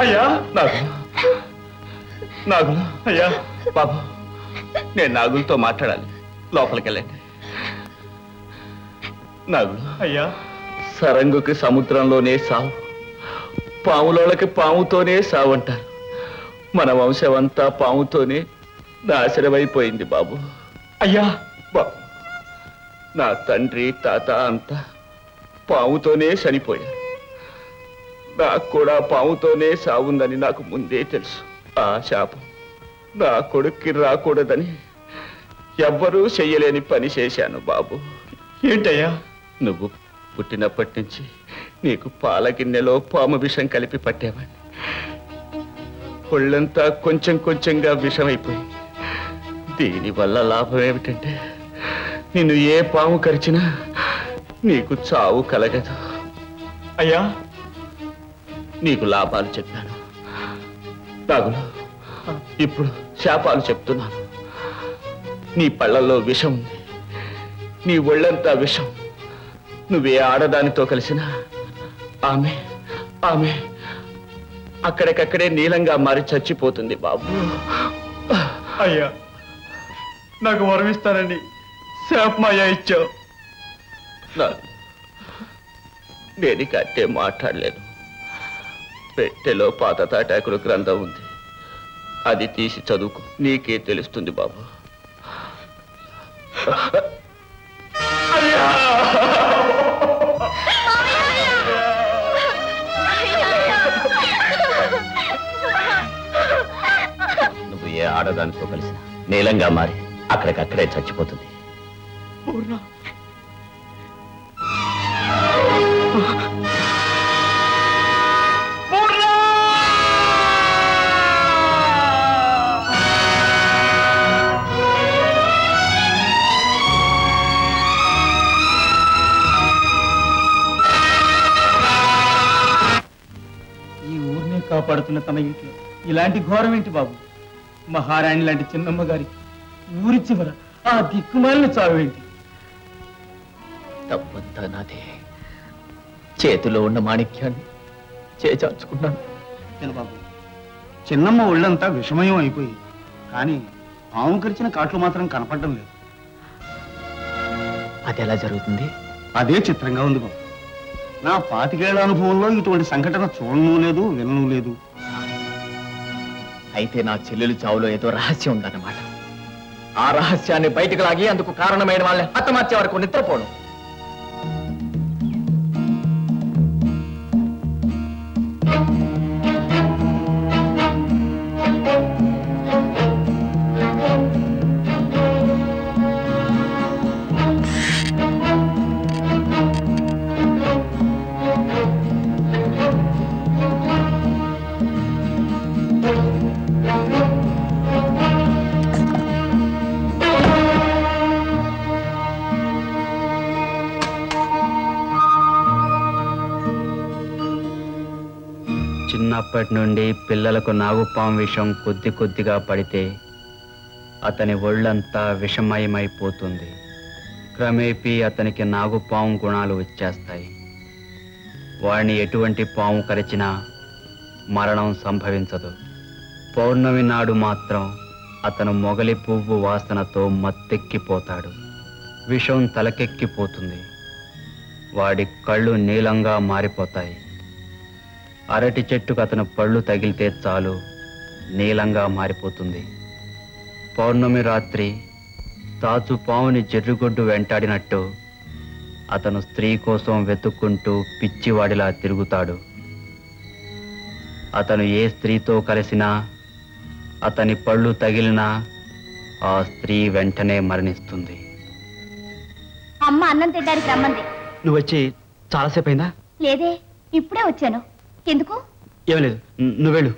అయ్యా నాగులు నాగులు అయ్యా బాబు. నేను నాగులతో మాట్లాడాలి. లోపలికి వెళ్ళండి నాగులు అయ్యా. సరంగుకి సముద్రంలోనే సావు. పాములోళ్ళకి పాముతోనే సావు అంటారు. మన వంశం అంతా పాముతోనే నాశనమైపోయింది బాబు. అయ్యా. బాబు నా తండ్రి తాత అంతా పాముతోనే చనిపోయారు. నాకు కూడా పాముతోనే సావుందని నాకు ముందే తెలుసు. ఆ శాపం నా కొడుక్కి రాకూడదని ఎవ్వరూ చెయ్యలేని పని చేశాను బాబు. ఏంటయ్యా? నువ్వు పుట్టినప్పటి నుంచి నీకు పాల గిన్నెలో పాము విషం కలిపి పట్టేవాడిని ఒళ్ళంతా కొంచెం కొంచెంగా విషమైపోయింది దీనివల్ల లాభం ఏమిటంటే నిన్ను ఏ పాము కరిచినా నీకు చావు కలగదు. అయ్యా నీకు లాభాలు చెప్పాను. నాగులు ఇప్పుడు శాపాలు చెప్తున్నాను. నీ పళ్ళల్లో విషం ఉంది. నీ ఒళ్ళంతా విషం. నువ్వే ఆడదానితో కలిసినా ఆమె ఆమె అక్కడికక్కడే నీలంగా మారి చచ్చిపోతుంది బాబు. అయ్యా నాకు వరమిస్తానండి శాపమాయ ఇచ్చావు. నేను ఇక అట్టే మాట్లాడలేను పెట్టెలో పాత తాటాకుడు గ్రంథం ఉంది. అది తీసి చదువుకో. నీకే తెలుస్తుంది బాబు. నువ్వు ఏ ఆడదానితో కలిసి నీలంగా మారి అక్కడికక్కడే చచ్చిపోతుంది. ఈ ఊరినే కాపాడుతున్న తమ ఇంట్లో. ఇలాంటి ఘోరం ఏంటి బాబు? మహారాణి లాంటి చిన్నమ్మ గారికి ఊరి చివర ఆ దిక్కుమాలిన చావేంటి తప్పంతా నాదే. చేతిలో ఉన్న మాణిక్యాన్ని చేచార్చుకున్నాను బాబు చిన్నమ్మ ఒళ్ళంతా విషమయం అయిపోయి కానీ పాము కరిచిన కాట్లు మాత్రం కనపడడం లేదు. అది ఎలా జరుగుతుంది? అదే చిత్రంగా ఉంది బాబు. నా పాతికేళ్ళ అనుభవంలో ఇటువంటి సంఘటన చూడను లేదు వినను లేదు. అయితే నా చెల్లెలు చావులో ఏదో రహస్యం ఉందన్నమాట. ఆ రహస్యాన్ని బయటకు లాగి అందుకు కారణమైన వాళ్ళని హతమార్చే వరకు నిద్రపోవడం చిన్నప్పటి నుండి పిల్లలకు నాగుపాము విషం కొద్ది కొద్దిగా పడితే అతని ఒళ్ళంతా విషమయమైపోతుంది. క్రమేపీ అతనికి నాగుపాము గుణాలు వచ్చేస్తాయి. వాడిని ఎటువంటి పాము కరిచినా మరణం సంభవించదు. పౌర్ణమి నాడు మాత్రం అతను మొగలి పువ్వు వాసనతో మత్తెక్కిపోతాడు. విషం తలకెక్కిపోతుంది. వాడి కళ్ళు నీలంగా మారిపోతాయి. అరటి చెట్టుకు అతను పళ్ళు తగిలితే చాలు నీలంగా మారిపోతుంది. పౌర్ణమి రాత్రి తాచు పావుని జర్రుగొడ్డు వెంటాడినట్టు అతను స్త్రీ కోసం వెతుక్కుంటూ పిచ్చివాడిలా తిరుగుతాడు. అతను ఏ స్త్రీతో కలిసినా అతని పళ్ళు తగిలినా ఆ స్త్రీ వెంటనే మరణిస్తుంది. అమ్మ అన్నం తినడానికి రమ్మంది. నువ్వు వచ్చి చాలాసేపు అయిందా లేదే ఇప్పుడే వచ్చాను. ఎందుకు? ఏమలేదు నువ్వు వెళ్ళు